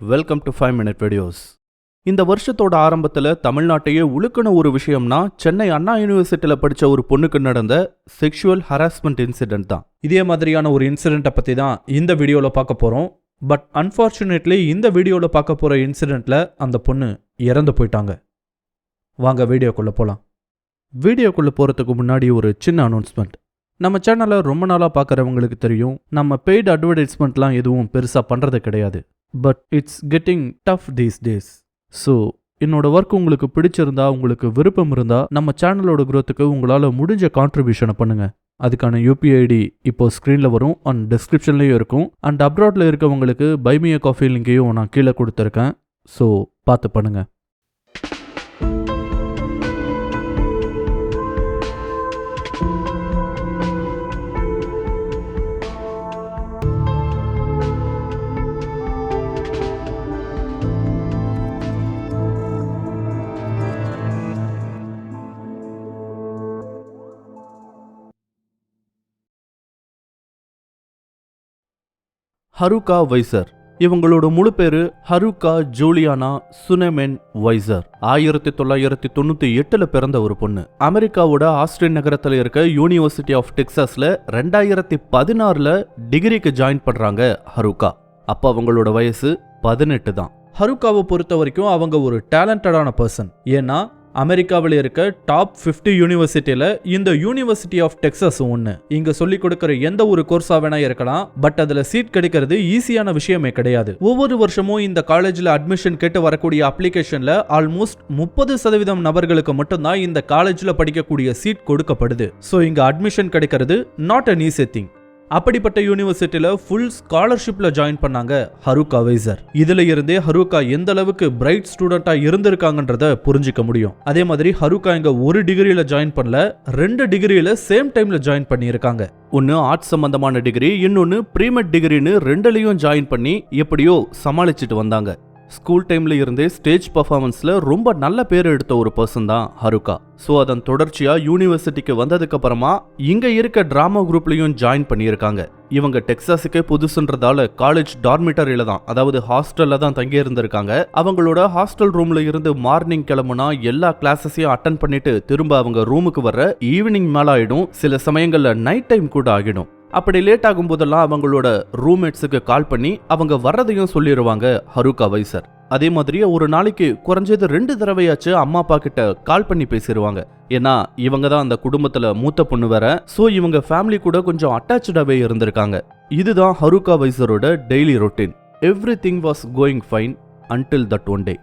Welcome to five minute videos இந்த வருஷத்தோட ஆரம்பத்தில் தமிழ்நாட்டையே உழுக்கின ஒரு விஷயம்னா சென்னை அண்ணா யூனிவர்சிட்டியில் படித்த ஒரு பொண்ணுக்கு நடந்த செக்ஷுவல் ஹராஸ்மெண்ட் இன்சிடென்ட் தான். இதே மாதிரியான ஒரு இன்சிடெண்ட்டை பற்றி தான் இந்த வீடியோவில் பார்க்க போகிறோம் பட் அன்ஃபார்ச்சுனேட்லி இந்த வீடியோவில் பார்க்க போகிற இன்சிடெண்ட்டில் அந்த பொண்ணு இறந்து போயிட்டாங்க. வாங்க வீடியோக்குள்ளே போகலாம் வீடியோக்குள்ளே போகிறதுக்கு முன்னாடி ஒரு சின்ன அனௌன்ஸ்மெண்ட் நம்ம சேனலை ரொம்ப நாளாக பார்க்குறவங்களுக்கு தெரியும் நம்ம பெய்டு அட்வர்டைஸ்மெண்ட்லாம் எதுவும் பெருசாக பண்ணுறது கிடையாது. But it's getting tough these days so என்னோட ஒர்க் உங்களுக்கு பிடிச்சிருந்தா உங்களுக்கு விருப்பம் இருந்தால் நம்ம சேனலோட குரோத்துக்கு உங்களால் முடிஞ்ச கான்ட்ரிபியூஷனை பண்ணுங்க. அதுக்கான யூபிஐடி இப்போ ஸ்க்ரீனில் வரும் அண்ட் டிஸ்கிரிப்ஷன்லேயும் இருக்கும். அண்ட் அப்ராட்ல இருக்கவங்களுக்கு பைமிய காஃபி லிங்கையும் நான் கீழே கொடுத்துருக்கேன். ஸோ பார்த்து பண்ணுங்கள் ஹருகா வைசர். இவங்களோட முழு பேரு ஹருகா ஜூலியானா சுனமென் வைசர். ஆயிரத்தி தொள்ளாயிரத்தி தொண்ணூத்தி எட்டுல பிறந்த ஒரு பொண்ணு. அமெரிக்காவோட ஆஸ்டின் நகரத்தில் இருக்க யூனிவர்சிட்டி ஆஃப் டெக்சாஸ்ல ரெண்டாயிரத்தி பதினாறுல டிகிரிக்கு ஜாயின் பண்றாங்க ஹருகா அப்ப அவங்களோட வயசு பதினெட்டு தான். ஹருக்காவை பொறுத்த வரைக்கும் அவங்க ஒரு டேலண்டடான பர்சன் ஏன்னா அமெரிக்காவில் இருக்க டாப் 50 யூனிவர்சிட்டியில் இந்த யூனிவர்சிட்டி ஆஃப் டெக்ஸஸ் ஒன்று இங்கே சொல்லிக் கொடுக்குற எந்த ஒரு கோர்ஸாக வேணா இருக்கலாம் பட் அதில் சீட் கிடைக்கிறது ஈஸியான விஷயமே கிடையாது. ஒவ்வொரு வருஷமும் இந்த காலேஜில் அட்மிஷன் கேட்டு வரக்கூடிய அப்ளிகேஷனில் ஆல்மோஸ்ட் முப்பது சதவீதம் நபர்களுக்கு மட்டும்தான் இந்த காலேஜில் படிக்கக்கூடிய சீட் கொடுக்கப்படுது. ஸோ இங்கே அட்மிஷன் கிடைக்கிறது நாட் அன் ஈஸி திங் அப்படிப்பட்ட யூனிவர்சிட்டியில ஃபுல் ஸ்காலர்ஷிப்ல ஜாயின் பண்ணாங்க ஹருக்கா வைசர் இதுல இருந்தே ஹருக்கா எந்த அளவுக்கு பிரைட் ஸ்டூடெண்டா இருந்திருக்காங்கன்றத புரிஞ்சிக்க முடியும். அதே மாதிரி ஹருக்கா இங்க ஒரு டிகிரியில ஜாயின் பண்ணல ரெண்டு டிகிரியில சேம் டைம்ல ஜாயின் பண்ணியிருக்காங்க. ஒன்று ஆர்ட்ஸ் சம்பந்தமான டிகிரி இன்னொன்று ப்ரீமெட் டிகிரின்னு ரெண்டுலையும் ஜாயின் பண்ணி எப்படியோ சமாளிச்சுட்டு வந்தாங்க. ஸ்கூல் டைம்ல இருந்தே ஸ்டேஜ் பர்ஃபார்மன்ஸ்ல ரொம்ப நல்ல பேர் எடுத்த ஒரு பர்சன் தான் ஹருகா. ஸோ அதன் தொடர்ச்சியா யூனிவர்சிட்டிக்கு வந்ததுக்கு அப்புறமா இங்க இருக்க டிராமா குரூப்லயும் ஜாயின் பண்ணியிருக்காங்க. இவங்க டெக்ஸாஸுக்கே புதுசுன்றதால காலேஜ் டார்மிட்டரியில தான் அதாவது ஹாஸ்டல்ல தான் தங்கி இருந்திருக்காங்க அவங்களோட ஹாஸ்டல் ரூம்ல இருந்து மார்னிங் கிளம்புனா எல்லா கிளாஸஸையும் அட்டன் பண்ணிட்டு திரும்ப அவங்க ரூமுக்கு வர்ற ஈவினிங் மேல ஆயிடும். சில சமயங்கள்ல நைட் டைம் கூட ஆகிடும். அப்படி லேட் ஆகும் போதெல்லாம் அவங்களோட ரூம்மேட்ஸுக்கு கால் பண்ணி அவங்க வர்றதையும் சொல்லிடுவாங்க ஹருகா வைசர். அதே மாதிரியே ஒரு நாளைக்கு குறைஞ்சது ரெண்டு தடவையாச்சும் அம்மா அப்பா கிட்ட கால் பண்ணி பேசிடுவாங்க ஏன்னா இவங்க தான் அந்த குடும்பத்துல மூத்த பொண்ணு வேற. ஸோ இவங்க ஃபேமிலி கூட கொஞ்சம் அட்டாச்சாகவே இருந்திருக்காங்க. இதுதான் Haruka வைசரோட daily routine everything was going fine until that one day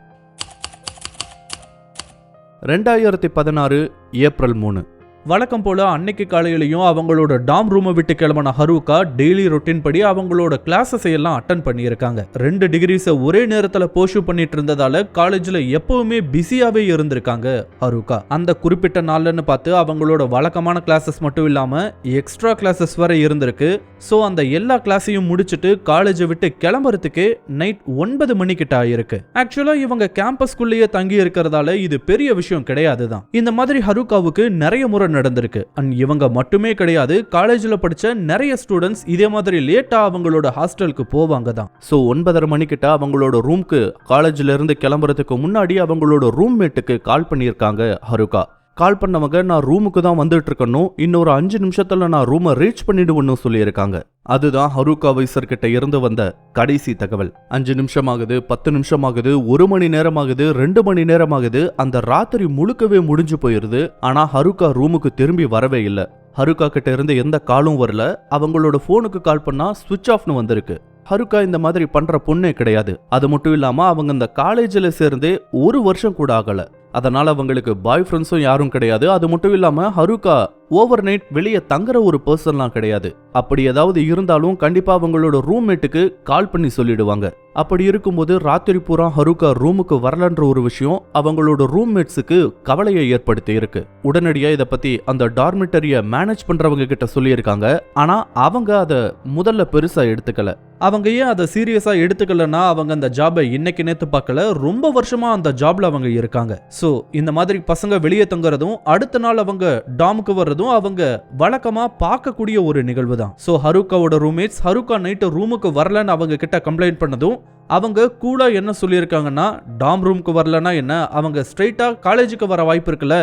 ரெண்டாயிரத்தி பதினாறு ஏப்ரல் மூணு. வழக்கம் போல அன்னைக்கு காலையிலையும் அவங்களோட டாம் ரூமை விட்டு கிளம்பின ஹருக்கா டெய்லி ரொட்டின் படி அவங்களோட கிளாஸஸ் எல்லாம் அட்டன் பண்ணியிருக்காங்க. ரெண்டு டிகிரிஸை ஒரே நேரத்தில் போஷு பண்ணிட்டு இருந்ததால காலேஜில் எப்பவுமே பிஸியாவே இருந்திருக்காங்க ஹருக்கா. அந்த குறிப்பிட்ட நாள்லன்னு பார்த்து அவங்களோட வழக்கமான கிளாஸஸ் மட்டும் இல்லாமல் எக்ஸ்ட்ரா கிளாஸஸ் வர இருந்திருக்கு. ஸோ அந்த எல்லா கிளாஸையும் முடிச்சுட்டு காலேஜை விட்டு கிளம்புறதுக்கு நைட் ஒன்பது மணிக்கிட்ட ஆயிருக்கு. ஆக்சுவலாக இவங்க கேம்பஸ்குள்ளேயே தங்கி இருக்கிறதால இது பெரிய விஷயம் கிடையாது தான் இந்த மாதிரி ஹருக்காவுக்கு நிறைய முறை நடந்திருக்கு. அண்ட் இவங்க மட்டுமே கிடையாது காலேஜில் படிச்ச நிறைய ஸ்டூடெண்ட்ஸ் இதே மாதிரி லேட்டா அவங்களோட ஹாஸ்டலுக்கு போவாங்க தான். ஸோ ஒன்பதரை மணிக்கிட்ட அவங்களோட ரூம்க்கு காலேஜ்ல இருந்து கிளம்புறதுக்கு முன்னாடி அவங்களோட ரூம்மேட்டுக்கு கால் பண்ணியிருக்காங்க ஹருகா. கால் பண்ணவங்க நான் ரூமுக்கு தான் வந்துட்டு இருக்கணும் இன்னொரு அஞ்சு நிமிஷத்துல நான் ரூமை ரீச் பண்ணிடுவேன்னு சொல்லியிருக்காங்க. அதுதான் ஹருகா வைசர் கிட்ட இருந்து வந்த கடைசி தகவல். அஞ்சு நிமிஷம் ஆகுது பத்து நிமிஷம் ஆகுது ஒரு மணி நேரம் ஆகுது ரெண்டு மணி நேரம் ஆகுது அந்த ராத்திரி முழுக்கவே முடிஞ்சு போயிருது. ஆனா ஹருகா ரூமுக்கு திரும்பி வரவே இல்லை. ஹருகா கிட்ட இருந்து எந்த காலும் வரல. அவங்களோட ஃபோனுக்கு கால் பண்ணா சுவிட்ச் ஆஃப்னு வந்திருக்கு. ஹருக்கா இந்த மாதிரி பண்ற பொண்ணே கிடையாது. அது மட்டும் இல்லாம அவங்க இந்த காலேஜில் சேர்ந்தே ஒரு வருஷம் கூட ஆகல. அதனால அவங்களுக்கு பாய் ஃப்ரெண்ட்ஸும் யாரும் கிடையாது. அது மட்டும் இல்லாம ஹருக்கா ஓவர் நைட் வெளியே தங்குற ஒரு பர்சன்லாம் கிடையாது. அப்படி ஏதாவது இருந்தாலும் கண்டிப்பா அவங்களோட ரூம்மேட்டுக்கு கால் பண்ணி சொல்லிடுவாங்க. அப்படி இருக்கும்போது ராத்திரி பூரா ஹருகா ரூமுக்கு வரலன்ற ஒரு விஷயம் அவங்களோட ரூம்மேட்ஸுக்கு கவலையை ஏற்படுத்தி இருக்கு. உடனடியா இதை பத்தி அந்த டார்மிட்டரிய மேனேஜ் பண்றவங்க கிட்ட சொல்லியிருக்காங்க. ஆனா அவங்க அதை முதல்ல பெருசா எடுத்துக்கல. அவங்க ஏன் அதை சீரியஸா எடுத்துக்கலன்னா அவங்க அந்த ஜாபை இன்னைக்கு நேத்து பார்க்கல ரொம்ப வருஷமா அந்த ஜாப்ல அவங்க இருக்காங்க. ஸோ இந்த மாதிரி பசங்க வெளியே தங்குறதும் அடுத்த நாள் அவங்க டாமுக்கு வர்றதும் அப்படின்றதும் அவங்க வழக்கமா பார்க்கக்கூடிய ஒரு நிகழ்வு தான் ஸோ ஹருக்காவோட ரூம்மேட்ஸ் ஹருக்கா நைட்டு ரூமுக்கு வரலன்னு அவங்க கிட்ட கம்ப்ளைண்ட் பண்ணதும் அவங்க கூலா என்ன சொல்லியிருக்காங்கன்னா டாம் ரூமுக்கு வரலன்னா என்ன அவங்க ஸ்ட்ரைட்டா காலேஜுக்கு வர வாய்ப்பு இருக்குல்ல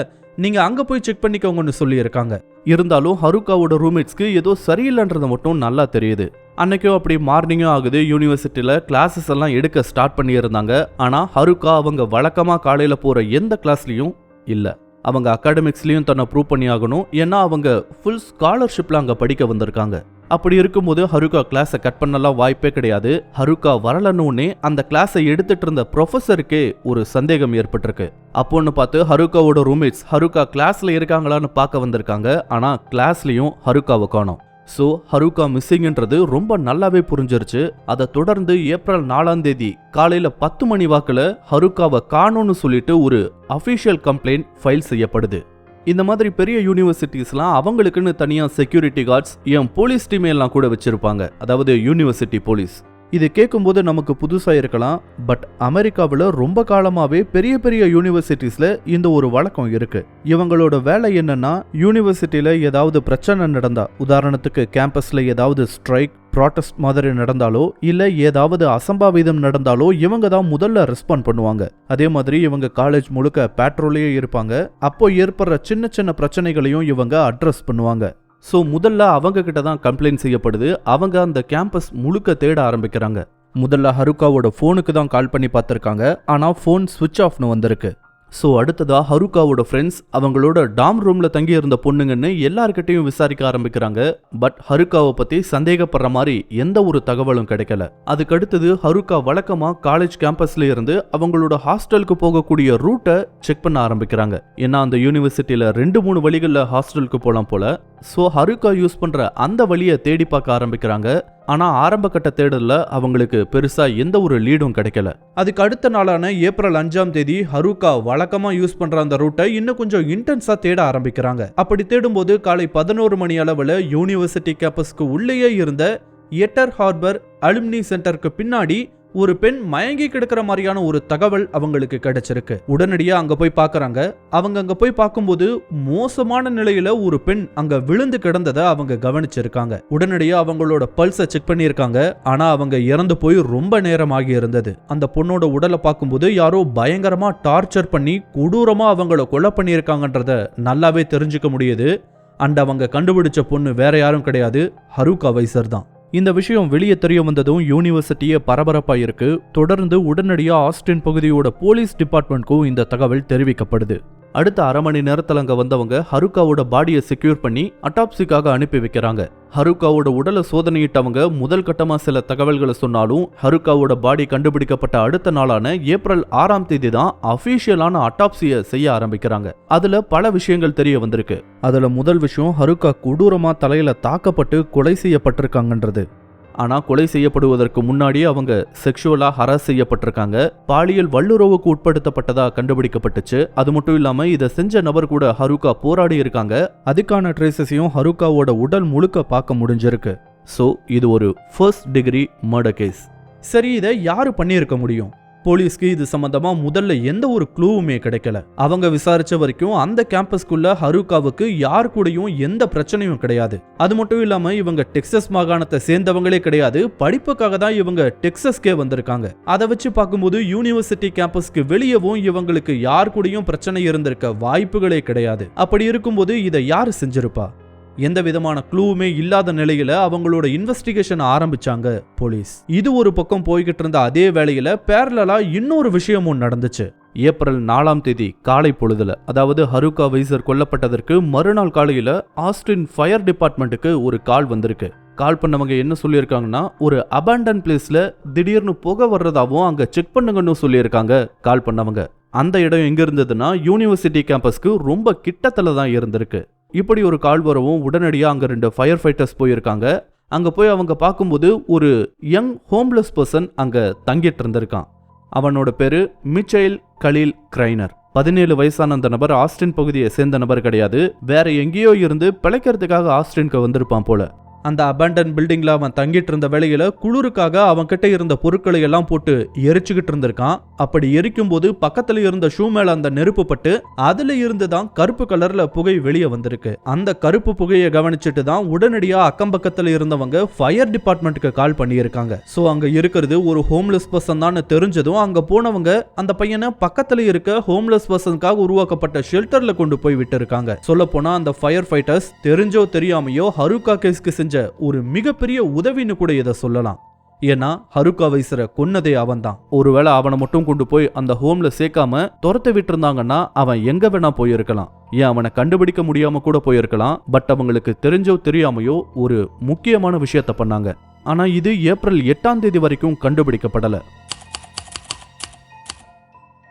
நீங்க அங்க போய் செக் பண்ணிக்கோங்கன்னு சொல்லியிருக்காங்க. இருந்தாலும் ஹருக்காவோட ரூம்மேட்ஸ்க்கு ஏதோ சரியில்லைன்றது மட்டும் நல்லா தெரியுது. அன்னைக்கும் அப்படி மார்னிங்கும் ஆகுது யூனிவர்சிட்டியில் கிளாஸஸ் எல்லாம் எடுக்க ஸ்டார்ட் பண்ணியிருந்தாங்க. ஆனால் ஹருக்கா அவங்க வழக்கமாக காலையில் போகிற எந்த கிளாஸ்லேயும் இல்லை. அவங்க அகாடமிக்ஸ்லையும் தன்னை ப்ரூவ் பண்ணி ஆகணும் ஏன்னா அவங்க ஃபுல் ஸ்காலர்ஷிப்பில் அங்கே படிக்க வந்திருக்காங்க. அப்படி இருக்கும்போது ஹருகா கிளாஸை கட் பண்ணலாம் வாய்ப்பே கிடையாது. ஹருக்கா வரலன்னு அந்த கிளாஸை எடுத்துட்டு இருந்த ப்ரொஃபஸருக்கே ஒரு சந்தேகம் ஏற்பட்டிருக்கு. அப்போன்னு பார்த்து ஹருகாவோட ரூம்மேட்ஸ் ஹருக்கா கிளாஸ்ல இருக்காங்களான்னு பார்க்க வந்திருக்காங்க. ஆனால் கிளாஸ்லையும் ஹருகாவை காணும். ஸோ ஹருகா மிஸ்ஸிங்ன்றது ரொம்ப நல்லாவே புரிஞ்சிருச்சு. அதை தொடர்ந்து ஏப்ரல் நாலாம் தேதி காலையில் பத்து மணி வாக்கில் ஹருகாவை காணோன்னு சொல்லிட்டு ஒரு அஃபிஷியல் கம்ப்ளைண்ட் ஃபைல் செய்யப்படுது. இந்த மாதிரி பெரிய யூனிவர்சிட்டிஸ்லாம் அவங்களுக்குன்னு தனியாக செக்யூரிட்டி கார்ட்ஸ் என் போலீஸ் டீமையெல்லாம் எல்லாம் கூட வச்சுருப்பாங்க. அதாவது யூனிவர்சிட்டி போலீஸ் இது கேட்கும்போது நமக்கு புதுசாக இருக்கலாம் பட் அமெரிக்காவில் ரொம்ப காலமாகவே பெரிய பெரிய யூனிவர்சிட்டிஸில் இந்த ஒரு வழக்கம் இருக்குது இவங்களோட வேலை என்னன்னா யூனிவர்சிட்டியில் ஏதாவது பிரச்சனை நடந்தா உதாரணத்துக்கு கேம்பஸில் ஏதாவது ஸ்ட்ரைக் ப்ராட்டஸ்ட் மாதிரி நடந்தாலோ இல்லை ஏதாவது அசம்பாவிதம் நடந்தாலோ இவங்க தான் முதல்ல ரெஸ்பாண்ட் பண்ணுவாங்க. அதே மாதிரி இவங்க காலேஜ் முழுக்க பேட்ரோலே இருப்பாங்க. அப்போ ஏற்படுற சின்ன சின்ன பிரச்சனைகளையும் இவங்க அட்ரஸ் பண்ணுவாங்க. ஸோ முதல்ல அவங்க கிட்ட தான் கம்ப்ளைண்ட் செய்யப்படுது. அவங்க அந்த கேம்பஸ் முழுக்க தேட ஆரம்பிக்கிறாங்க. முதல்ல ஹருக்காவோட ஃபோனுக்கு தான் கால் பண்ணி பார்த்துருக்காங்க. ஆனால் ஃபோன் சுவிட்ச் ஆஃப்னு வந்திருக்கு. ஸோ அடுத்ததாக ஹருக்காவோட ஃப்ரெண்ட்ஸ் அவங்களோட டாம் ரூமில் தங்கி இருந்த பொண்ணுங்கன்னு எல்லார்கிட்டையும் விசாரிக்க ஆரம்பிக்கிறாங்க. பட் ஹருக்காவை பற்றி சந்தேகப்படுற மாதிரி எந்த ஒரு தகவலும் கிடைக்கல. அதுக்கு அடுத்தது ஹருக்கா வழக்கமா காலேஜ் கேம்பஸ்ல இருந்து அவங்களோட ஹாஸ்டலுக்கு போகக்கூடிய ரூட்டை செக் பண்ண ஆரம்பிக்கிறாங்க. ஏன்னா அந்த யூனிவர்சிட்டியில ரெண்டு மூணு வழிகளில் ஹாஸ்டலுக்கு போகலாம் போல. ஸோ ஹருக்கா யூஸ் பண்ற அந்த வழியை தேடி பார்க்க ஆரம்பிக்கிறாங்க. ஆனா ஆரம்ப கட்ட தேடல அவங்களுக்கு பெருசா எந்த ஒரு லீடும் கிடைக்கல. அதுக்கு அடுத்த நாளான ஏப்ரல் அஞ்சாம் தேதி ஹருக்கா வழக்கமாக யூஸ் பண்ற அந்த ரூட்டை இன்னும் கொஞ்சம் இன்டென்ஸாக தேட ஆரம்பிக்கிறாங்க. அப்படி தேடும்போது காலை பதினோரு மணி அளவுல யூனிவர்சிட்டி கேம்பஸ்க்கு உள்ளேயே இருந்த எட்டர் ஹார்பர் அலுமினி சென்டருக்கு பின்னாடி ஒரு பெண் மயங்கி கிடக்கிற மாதிரியான ஒரு தகவல் அவங்களுக்கு கிடைச்சிருக்கு. உடனடியா அங்க போய் பாக்குறாங்க. அவங்க அங்க போய் பார்க்கும்போது மோசமான நிலையில ஒரு பெண் அங்க விழுந்து கிடந்ததை அவங்க கவனிச்சிருக்காங்க. உடனடியா அவங்களோட பல்ஸை செக் பண்ணியிருக்காங்க. ஆனா அவங்க இறந்து போய் ரொம்ப நேரம் ஆகி இருந்தது அந்த பொண்ணோட உடலை பார்க்கும்போது யாரோ பயங்கரமா டார்ச்சர் பண்ணி கொடூரமா அவங்கள கொலை பண்ணியிருக்காங்கன்றத நல்லாவே தெரிஞ்சுக்க முடியுது. அண்ட் அவங்க கண்டுபிடிச்ச பொண்ணு வேற யாரும் கிடையாது. ஹருக் வைசர் தான். இந்த விஷயம் வெளியே தெரிய வந்ததும் யூனிவர்சிட்டியே பரபரப்பா இருக்கு. தொடர்ந்து உடனடியாக ஆஸ்டின் பகுதியோட போலீஸ் டிபார்ட்மெண்ட்க்கும் இந்த தகவல் தெரிவிக்கப்படுது. அடுத்த அரை மணி நேரத்தில் அங்கே வந்தவங்க ஹருக்காவோட பாடியை செக்யூர் பண்ணி அட்டாப்சிக்காக அனுப்பி வைக்கிறாங்க. ஹருக்காவோட உடலை சோதனையிட்டவங்க முதல் கட்டமாக சில தகவல்களை சொன்னாலும் ஹருக்காவோட பாடி கண்டுபிடிக்கப்பட்ட அடுத்த நாளான ஏப்ரல் ஆறாம் தேதி தான் அஃபீஷியலான அட்டாப்சியை செய்ய ஆரம்பிக்கிறாங்க. அதில் பல விஷயங்கள் தெரிய வந்திருக்கு. அதில் முதல் விஷயம் ஹருக்கா கொடூரமாக தலையில் தாக்கப்பட்டு கொலை செய்யப்பட்டிருக்காங்கன்றது. ஆனா கொலை செய்யப்படுவதற்கு முன்னாடி அவங்க செக்ஷுவலா ஹராஸ் செய்யப்பட்டிருக்காங்க. பாலியல் வல்லுறவுக்கு உட்படுத்தப்பட்டதா கண்டுபிடிக்கப்பட்டுச்சு. அது மட்டும் இல்லாமல் இதை செஞ்ச நபர் கூட ஹருக்கா போராடி இருக்காங்க. அதுக்கான ட்ரேசஸையும் ஹருக்காவோட உடல் முழுக்க பார்க்க முடிஞ்சிருக்கு. ஸோ இது ஒரு ஃபர்ஸ்ட் டிகிரி மர்டர் கேஸ் சரி இதை யாரு பண்ணியிருக்க முடியும்? போலீஸ்க்கு இது சம்பந்தமா முதல்ல எந்த ஒரு க்ளூவுமே கிடைக்கல. அவங்க விசாரிச்ச வரைக்கும் அந்த கேம்பஸ்க்குள்ள ஹருகாவுக்கு யார் கூடயும் எந்த பிரச்சனையும் கிடையாது. அது மட்டும் இல்லாம இவங்க டெக்சஸ் மாகாணத்தை சேர்ந்தவங்களே கிடையாது. படிப்புக்காக தான் இவங்க டெக்சஸ்கே வந்திருக்காங்க. அதை வச்சு பார்க்கும்போது யூனிவர்சிட்டி கேம்பஸ்க்கு வெளியவும் இவங்களுக்கு யார் கூடயும் பிரச்சனை இருந்திருக்க வாய்ப்புகளே கிடையாது. அப்படி இருக்கும்போது இதை யார் செஞ்சிருப்பா? எந்த விதமான க்ளூவுமே இல்லாத நிலையில அவங்களோட இன்வெஸ்டிகேஷன் ஆரம்பிச்சாங்க போலீஸ் இது ஒரு பக்கம் போய்கிட்டு இருந்த அதே வேளையில பேரலா இன்னொரு விஷயமும் நடந்துச்சு. ஏப்ரல் நாலாம் தேதி காலை பொழுதுல அதாவது ஹருகா வைசர் கொல்லப்பட்டதற்கு மறுநாள் காலையில ஆஸ்டின் ஃபயர் டிபார்ட்மெண்ட்டுக்கு ஒரு கால் வந்திருக்கு. கால் பண்ணவங்க என்ன சொல்லியிருக்காங்கன்னா ஒரு அபாண்டன் பிளேஸ்ல திடீர்னு புகை வர்றதாவும் அங்க செக் பண்ணுங்கன்னு சொல்லியிருக்காங்க கால் பண்ணவங்க. அந்த இடம் எங்க இருந்ததுன்னா யூனிவர்சிட்டி கேம்பஸ்க்கு ரொம்ப கிட்டத்துல தான் இருந்திருக்கு. இப்படி ஒரு கால் வரவும் உடனடியாக அங்கே ரெண்டு ஃபயர் ஃபைட்டர்ஸ் போயிருக்காங்க. அங்கே போய் அவங்க பார்க்கும்போது ஒரு யங் ஹோம்லெஸ் பர்சன் அங்கே தங்கிட்டு இருந்திருக்கான். அவனோட பேரு மிச்சைல் கலீல் கிரைனர். பதினேழு வயசான அந்த நபர் ஆஸ்டின் பகுதியை சேர்ந்த நபர் கிடையாது. வேற எங்கேயோ இருந்து பிழைக்கிறதுக்காக ஆஸ்டின்க்கு வந்திருப்பான் போல. அந்த அபேண்டன் பில்டிங்கில் அவன் தங்கிட்டு இருந்த வேலையில் குளிருக்காக அவன் கிட்டே இருந்த பொருட்களை எல்லாம் போட்டு எரிச்சுக்கிட்டு இருந்திருக்கான். அப்படி எரிக்கும் போது பக்கத்தில் இருந்த ஷூ மேல அந்த நெருப்பு பட்டு அதுல இருந்து தான் கருப்பு கலர்ல புகை வெளியே வந்திருக்கு. அந்த கருப்பு புகையை கவனிச்சுட்டு தான் உடனடியாக அக்கம் பக்கத்தில் இருந்தவங்க ஃபயர் டிபார்ட்மெண்ட்டுக்கு கால் பண்ணியிருக்காங்க. ஸோ அங்கே இருக்கிறது ஒரு ஹோம்லெஸ் பர்சன் தான் தெரிஞ்சதும் அங்கே போனவங்க அந்த பையனை பக்கத்தில் இருக்க ஹோம்லெஸ் பர்சனுக்காக உருவாக்கப்பட்ட ஷெல்டரில் கொண்டு போய் விட்டு இருக்காங்க சொல்ல அந்த ஃபயர் ஃபைட்டர்ஸ் தெரிஞ்சோ தெரியாமையோ ஹருக்கா கேஸ்க்கு செஞ்ச ஒரு மிகப்பெரிய உதவின்னு கூட இதை சொல்லலாம். ஏன்னா ஹருக்கா வைசரை கொன்னதே அவன் தான் ஒருவேளை அவனை மட்டும் கொண்டு போய் அந்த ஹோம்ல சேர்க்காம துரத்த விட்டுருந்தாங்கன்னா அவன் எங்க வேணா போயிருக்கலாம். ஏன் அவனை கண்டுபிடிக்க முடியாம கூட போயிருக்கலாம். பட் அவங்களுக்கு தெரிஞ்சோ தெரியாமையோ ஒரு முக்கியமான விஷயத்த பண்ணாங்க. ஆனா இது ஏப்ரல் எட்டாம் தேதி வரைக்கும் கண்டுபிடிக்கப்படல.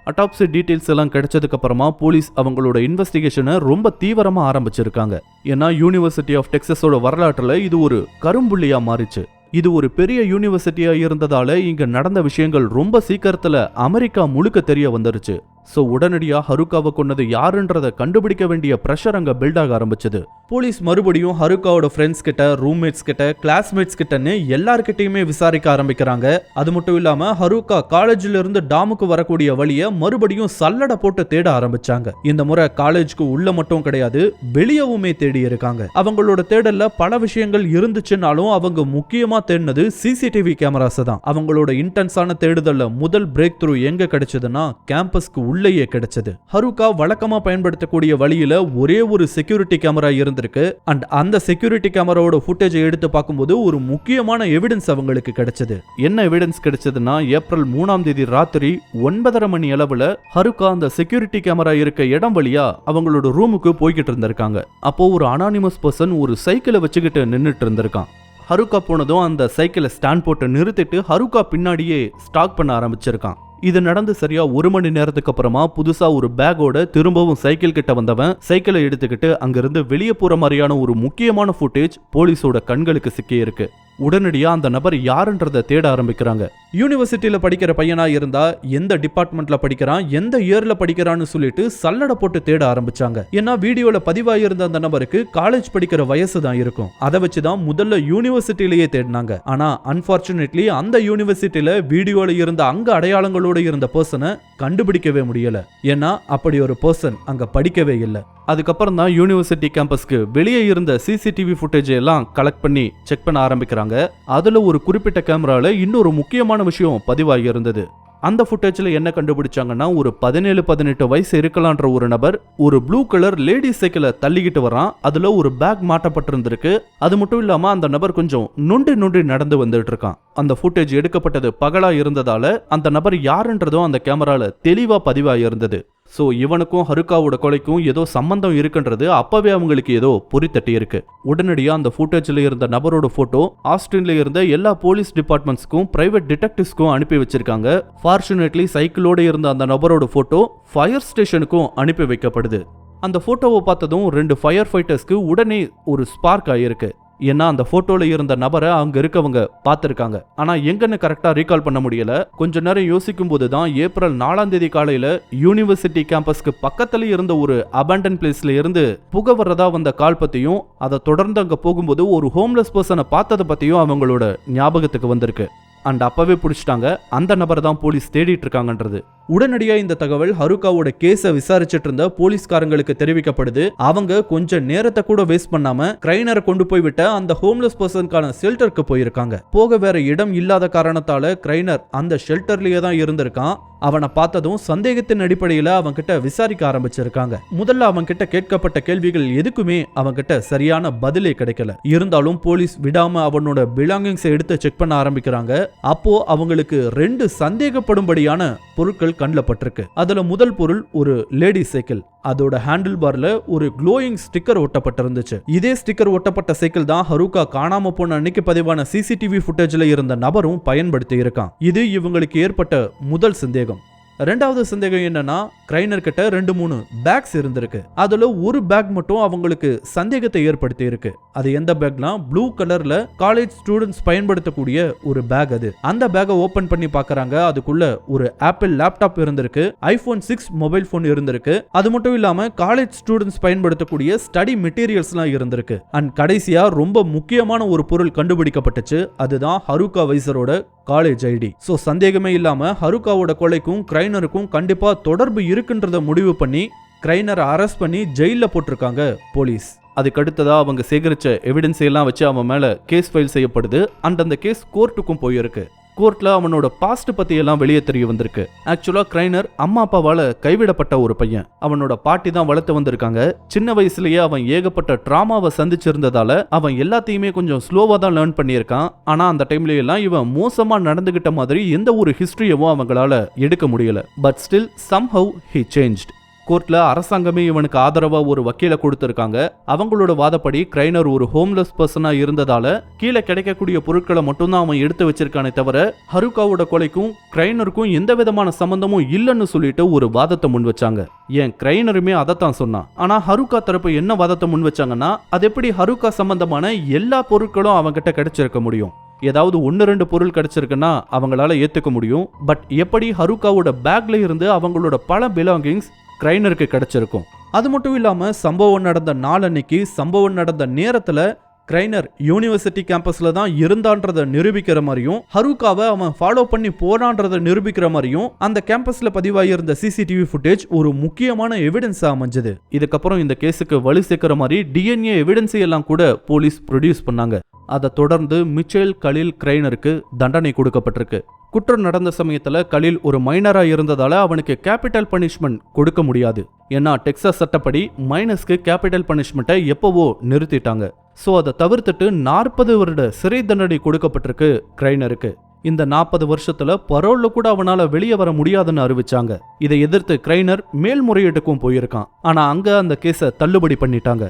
அட்டாப்சி டீட்டெயில்ஸ் எல்லாம் கிடைச்சதுக்கு அப்புறமா போலீஸ் அவங்களோட இன்வெஸ்டிகேஷனை ரொம்ப தீவிரமா ஆரம்பிச்சிருக்காங்க. ஏன்னா யூனிவர்சிட்டி ஆஃப் டெக்ஸஸோட வரலாற்றுல இது ஒரு கரும்புள்ளியா மாறிச்சு. இது ஒரு பெரிய யூனிவர்சிட்டியா இருந்ததால இங்க நடந்த விஷயங்கள் ரொம்ப சீக்கிரத்துல அமெரிக்கா முழுக்க தெரிய வந்துருச்சு. ஸோ உடனடியா ஹருக்காவை கொன்னது யாருன்றதை கண்டுபிடிக்க வேண்டிய ப்ரெஷர் அங்க பில்ட் ஆக ஆரம்பிச்சது. போலீஸ் மறுபடியும் ஹருக்காவோட ஃப்ரெண்ட்ஸ் கிட்ட ரூம்மேட்ஸ் கிட்ட கிளாஸ்மேட்ஸ் கிட்டன்னு எல்லார்கிட்டையுமே விசாரிக்க ஆரம்பிக்கிறாங்க. அது மட்டும் இல்லாம ஹருக்கா காலேஜ்ல இருந்து டாமுக்கு வரக்கூடிய வழியை மறுபடியும் சல்லடை போட்டு தேட ஆரம்பிச்சாங்க. இந்த முறை காலேஜ்க்கு உள்ள மட்டும் கிடையாது வெளியவுமே தேடி இருக்காங்க. அவங்களோட தேடல்ல பல விஷயங்கள் இருந்துச்சுனாலும் அவங்க முக்கியமா தேடினது சிசிடிவி கேமராஸ் தான். அவங்களோட இன்டென்ஸான தேடுதல்ல முதல் பிரேக் த்ரூ எங்க கிடைச்சதுன்னா கேம்பஸ்க்கு உள்ளேயே கிடைச்சது. ஹருக்கா வழக்கமா பயன்படுத்தக்கூடிய வழியில ஒரே ஒரு செக்யூரிட்டி கேமரா இருந்திருக்கு. அண்ட் அந்த செக்யூரிட்டி கேமராவோட ஃபுட்டேஜை எடுத்து பார்க்கும்போது ஒரு முக்கியமான எவிடன்ஸ் அவங்களுக்கு கிடைச்சது. என்ன எவிடன்ஸ் கிடைச்சதுன்னா ஏப்ரல் மூணாம் தேதி ராத்திரி ஒன்பதரை மணி அளவுல ஹருக்கா அந்த செக்யூரிட்டி கேமரா இருக்க இடம் வழியா அவங்களோட ரூமுக்கு போய்கிட்டு இருந்திருக்காங்க. அப்போ ஒரு அனானிமஸ் பர்சன் ஒரு சைக்கிளை வச்சுக்கிட்டு நின்றுட்டு இருந்திருக்கான். ஹருக்கா போனதும் அந்த சைக்கிளை ஸ்டாண்ட் போட்டு நிறுத்திட்டு ஹருக்கா பின்னாடியே ஸ்டாக் பண்ண ஆரம்பிச்சிருக்கான். இது நடந்து சரியா ஒரு மணி நேரத்துக்கு அப்புறமா புதுசா ஒரு பேக்கோட திரும்பவும் சைக்கிள் கிட்ட வந்தவன் சைக்கிளை எடுத்துக்கிட்டு அங்கிருந்து வெளியே போற மாதிரியான ஒரு முக்கியமான ஃபுட்டேஜ் போலீஸோட கண்களுக்கு சிக்கியிருக்கு. உடனடியா அந்த நபர் யாருன்றதை தேட ஆரம்பிக்கிறாங்க. யூனிவர்சிட்டியில படிக்கிற பையனா இருந்தா எந்த டிபார்ட்மெண்ட்டில் படிக்கிறான் எந்த இயரில் படிக்கிறான்னு சொல்லிட்டு சல்லடை போட்டு தேட ஆரம்பிச்சாங்க. ஏன்னா வீடியோவில் பதிவாகியிருந்த அந்த நபருக்கு காலேஜ் படிக்கிற வயசு தான் இருக்கும். அதை வச்சுதான் முதல்ல யூனிவர்சிட்டியிலேயே தேடினாங்க. ஆனா அன்ஃபார்ச்சுனேட்லி அந்த யூனிவர்சிட்டியில வீடியோவில் இருந்த அங்க அடையாளங்களோட இருந்த பர்சனை கண்டுபிடிக்கவே முடியல. ஏன்னா அப்படி ஒரு பர்சன் அங்க படிக்கவே இல்லை. அதுக்கப்புறம் தான் யூனிவர்சிட்டி கேம்பஸ்க்கு வெளியே இருந்த சிசிடிவி ஃபுட்டேஜ் எல்லாம் கலெக்ட் பண்ணி செக் பண்ண ஆரம்பிக்கிறாங்க. அதுல ஒரு குறிப்பிட்ட கேமராவில் இன்னொரு முக்கியமான விஷயம் பதிவாகி இருந்தது. அந்த ஃபுட்டேஜில் என்ன கண்டுபிடிச்சாங்கன்னா ஒரு பதினேழு பதினெட்டு வயசு இருக்கலான்ற ஒரு நபர் ஒரு ப்ளூ கலர் லேடிஸ் சைக்கிளை தள்ளிக்கிட்டு வரான். அதில் ஒரு பேக் மாட்டப்பட்டிருந்திருக்கு. அது மட்டும் இல்லாமல் அந்த நபர் கொஞ்சம் நொண்டி நொண்டி நடந்து வந்துட்டு இருக்கான் அந்த ஃபுட்டேஜ் எடுக்கப்பட்டது பகலாக இருந்ததால அந்த நபர் யாருன்றதும் அந்த கேமராவில் தெளிவாக பதிவாகி இருந்தது. ஸோ இவனுக்கும் ஹருக்காவோட கொலைக்கும் ஏதோ சம்பந்தம் இருக்குன்றது அப்பவே அவங்களுக்கு ஏதோ பொறித்தட்டி இருக்கு. உடனடியாக அந்த ஃபுட்டேஜில் இருந்த நபரோட ஃபோட்டோ ஆஸ்டின்ல இருந்த எல்லா போலீஸ் டிபார்ட்மெண்ட்ஸ்க்கும் பிரைவேட் டிடெக்டிவ்ஸ்க்கும் அனுப்பி வச்சிருக்காங்க. ஃபார்ச்சுனேட்லி சைக்கிளோட இருந்த அந்த நபரோட ஃபோட்டோ ஃபயர் ஸ்டேஷனுக்கும் அனுப்பி வைக்கப்படுது. அந்த ஃபோட்டோவை பார்த்ததும் ரெண்டு ஃபயர் ஃபைட்டர்ஸ்க்கு உடனே ஒரு ஸ்பார்க் ஆகிருக்கு ஏன்னா அந்த போட்டோல இருந்த நபரை அங்க இருக்கவங்க பார்த்திருக்காங்க. ஆனா எங்கன்னு கரெக்டா ரீகால் பண்ண முடியல. கொஞ்ச நேரம் யோசிக்கும் போது தான் ஏப்ரல் நாலாம் தேதி காலையில யூனிவர்சிட்டி கேம்பஸ்க்கு பக்கத்துல இருந்த ஒரு அபேண்டன் பிளேஸ்ல இருந்து புகை வர்றதா வந்த கால் பத்தியும் அதை தொடர்ந்து அங்க போகும்போது ஒரு ஹோம்லெஸ் பர்சனை பார்த்ததை பத்தியும் அவங்களோட ஞாபகத்துக்கு வந்திருக்கு. அண்ட் அப்பவே பிடிச்சிட்டாங்க. அந்த நபரை தான் போலீஸ் தேடிட்டு இருக்காங்கன்றது உடனடியாக இந்த தகவல் ஹருகாவோட கேஸை விசாரிச்சிட்டு இருந்த போலீஸ்காரங்களுக்கு தெரிவிக்கப்படுது. அவங்க கொஞ்சம் நேரத்தை கூட வேஸ்ட் பண்ணாம கிரைனரை கொண்டு போய் விட்ட அந்த ஹோம்லெஸ் பர்சனுக்கான ஷெல்டருக்கு போயிருக்காங்க. போக வேற இடம் இல்லாத காரணத்தால கிரைனர் அந்த ஷெல்டர்லயே தான் இருந்திருக்கான். அவனை பார்த்ததும் சந்தேகத்தின் அடிப்படையில் அவன் கிட்ட விசாரிக்க ஆரம்பிச்சிருக்காங்க. முதல்ல அவன் கிட்ட கேட்கப்பட்ட கேள்விகள் எதுக்குமே அவன் கிட்ட சரியான பதிலே கிடைக்கல. இருந்தாலும் போலீஸ் விடாம அவனோட பிலாங்கிங்ஸை எடுத்து செக் பண்ண ஆரம்பிக்கிறாங்க. அப்போ அவங்களுக்கு ரெண்டு சந்தேகப்படும்படியான பொருட்கள் கண்ணில் பட்டிருக்கு அதுல முதல் பொருள் ஒரு லேடி சைக்கிள் அதோட ஹேண்டில் பார்ல ஒரு க்ளோயிங் ஸ்டிக்கர் ஒட்டப்பட்டிருந்துச்சு. இதே ஸ்டிக்கர் ஒட்டப்பட்ட சைக்கிள் தான் ஹருக்கா காணாம போன அன்னைக்கு பதிவான சிசிடிவி ஃபுட்டேஜ்ல இருந்த நபரும் பயன்படுத்தி இருக்கான். இது இவங்களுக்கு ஏற்பட்ட முதல் சந்தேகம். ரெண்டாவது சந்தேகம் என்னன்னா கிரைனர் கிட்ட ரெண்டு மூணு பேக்ஸ் இருந்திருக்கு. அதுல ஒரு பேக் மட்டும் அவங்களுக்கு சந்தேகத்தை ஏற்படுத்தி இருக்கு அது எந்த பேக்னா ப்ளூ கலர்ல காலேஜ் ஸ்டூடெண்ட்ஸ் பயன்படுத்தக்கூடிய ஒரு பேக் அது. அந்த பேக்கை ஓபன் பண்ணி பாக்குறாங்க. அதுக்குள்ள ஒரு ஆப்பிள் லேப்டாப் இருந்திருக்கு. ஐபோன் சிக்ஸ் மொபைல் ஃபோன் இருந்திருக்கு. அது மட்டும் இல்லாம காலேஜ் ஸ்டூடெண்ட்ஸ் பயன்படுத்தக்கூடிய ஸ்டடி மெட்டீரியல்ஸ்லாம் இருந்திருக்கு. அண்ட் கடைசியா ரொம்ப முக்கியமான ஒரு பொருள் கண்டுபிடிக்கப்பட்டுச்சு. அதுதான் ஹருகா வைசரோட காலேஜ் ஐடி ஸோ சந்தேகமே இல்லாம ஹருகாவோட கொலைக்கும் கிரைனருக்கும் கண்டிப்பா தொடர்பு இருக்குன்றத முடிவு பண்ணி கிரைனரை அரெஸ்ட் பண்ணி ஜெயிலில் போட்டிருக்காங்க போலீஸ். அதுக்கு அடுத்ததா அவங்க சேகரிச்ச எவிடன்ஸ் எல்லாம் வச்சு அவன் மேல கேஸ் ஃபைல் செய்யப்படுது. அண்ட் அந்த கேஸ் கோர்ட்டுக்கும் போயிருக்கு. கோர்ட்ல அவனோட பாஸ்ட் பத்தி எல்லாம் வெளியே தெரிய வந்திருக்கு. ஆக்சுவலா கிரைனர் அம்மா அப்பாவால கைவிடப்பட்ட ஒரு பையன். அவனோட பாட்டி தான் வளர்த்து வந்திருக்காங்க. சின்ன வயசுலயே அவன் ஏகப்பட்ட ட்ராமாவை சந்திச்சிருந்ததால அவன் எல்லாத்தையுமே கொஞ்சம் ஸ்லோவா தான் லேர்ன் பண்ணியிருக்கான். ஆனா அந்த டைம்ல எல்லாம் இவன் மோசமா நடந்துகிட்ட மாதிரி எந்த ஒரு ஹிஸ்டரியவும் அவங்களால எடுக்க முடியல. But still somehow he changed கோர்ட்ல அரசாங்கமே இவனுக்கு ஆதரவா ஒரு வக்கீலை கொடுத்திருக்காங்க. அவங்களோட வாதப்படி கிரைனர் ஒரு ஹோம்லெஸ் பர்சனா இருந்ததால கீழே கிடைக்கக்கூடிய பொருட்களை மட்டும்தான் அவன் எடுத்து வச்சிருக்கானே தவிர ஹருகாவோட கொலைக்கும் கிரைனருக்கும் எந்த விதமான சம்பந்தமும் இல்லைன்னு சொல்லிட்டு ஒரு வாதத்தை முன் வச்சாங்க. ஏன் கிரைனருமே அதைத்தான் சொன்னான். ஆனா ஹருகா தரப்பு என்ன வாதத்தை முன் வச்சாங்கன்னா அது எப்படி ஹருகா சம்பந்தமான எல்லா பொருட்களும் அவன்கிட்ட கிடைச்சிருக்க முடியும். ஏதாவது ஒன்று ரெண்டு பொருள் கிடைச்சிருக்குன்னா அவங்களால ஏற்றுக்க முடியும். பட் எப்படி ஹருகாவோட பேக்ல இருந்து அவங்களோட பல பிலாங்கிங்ஸ் கிரைனருக்கு கிடைச்சிருக்கும். அது மட்டும் இல்லாமல் சம்பவம் நடந்த நாளன்னைக்கு சம்பவம் நடந்த நேரத்தில் கிரைனர் யூனிவர்சிட்டி கேம்பஸில் தான் இருந்தான்றத நிரூபிக்கிற மாதிரியும் ஹருக்காவை அவன் ஃபாலோ பண்ணி போனான்றதை நிரூபிக்கிற மாதிரியும் அந்த கேம்பஸில் பதிவாகியிருந்த சிசிடிவி ஃபுட்டேஜ் ஒரு முக்கியமான எவிடன்ஸாக அமைஞ்சது. இதுக்கப்புறம் இந்த கேஸுக்கு வலு சேர்க்கிற மாதிரி டிஎன்ஏ எவிடன்ஸை எல்லாம் கூட போலீஸ் ப்ரொடியூஸ் பண்ணாங்க. அதை தொடர்ந்து மிச்சேல் கலில் கிரைனருக்கு தண்டனை கொடுக்கப்பட்டிருக்கு. குற்றம் நடந்த சமயத்துல கலில் ஒரு மைனரா இருந்ததால அவனுக்கு கேபிட்டல் பனிஷ்மெண்ட் கொடுக்க முடியாது. ஏன்னா டெக்சாஸ் சட்டப்படி மைனஸ்க்கு கேபிட்டல் பனிஷ்மெண்ட்டை எப்போவோ நிறுத்திட்டாங்க. ஸோ அதை தவிர்த்துட்டு நாற்பது வருட சிறை தண்டனை கொடுக்கப்பட்டிருக்கு கிரைனருக்கு. இந்த நாற்பது வருஷத்துல பரோல்ல கூட அவனால வெளியே வர முடியாதுன்னு அறிவிச்சாங்க. இதை எதிர்த்து கிரைனர் மேல்முறையீட்டுக்கும் போயிருக்கான். ஆனா அங்க அந்த கேஸை தள்ளுபடி பண்ணிட்டாங்க.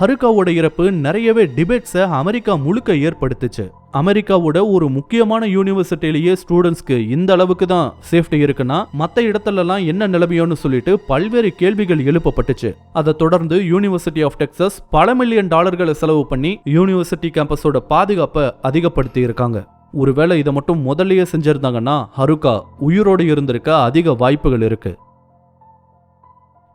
ஹருகாவோட இறப்பு நிறையவே டிபேட்ஸை அமெரிக்கா முழுக்க ஏற்படுத்துச்சு. அமெரிக்காவோட ஒரு முக்கியமான யூனிவர்சிட்டியிலேயே ஸ்டூடெண்ட்ஸ்க்கு இந்த அளவுக்கு தான் சேஃப்டி இருக்குன்னா மற்ற இடத்துலலாம் என்ன நிலைமையோன்னு சொல்லிட்டு பல்வேறு கேள்விகள் எழுப்பப்பட்டுச்சு. அதை தொடர்ந்து யூனிவர்சிட்டி ஆஃப் டெக்சஸ் பல மில்லியன் டாலர்களை செலவு பண்ணி யூனிவர்சிட்டி கேம்பஸோட பாதுகாப்பை அதிகப்படுத்தி இருக்காங்க. ஒருவேளை இதை மட்டும் முதல்லயே செஞ்சிருந்தாங்கன்னா ஹருகா உயிரோடு இருந்திருக்க அதிக வாய்ப்புகள் இருக்கு.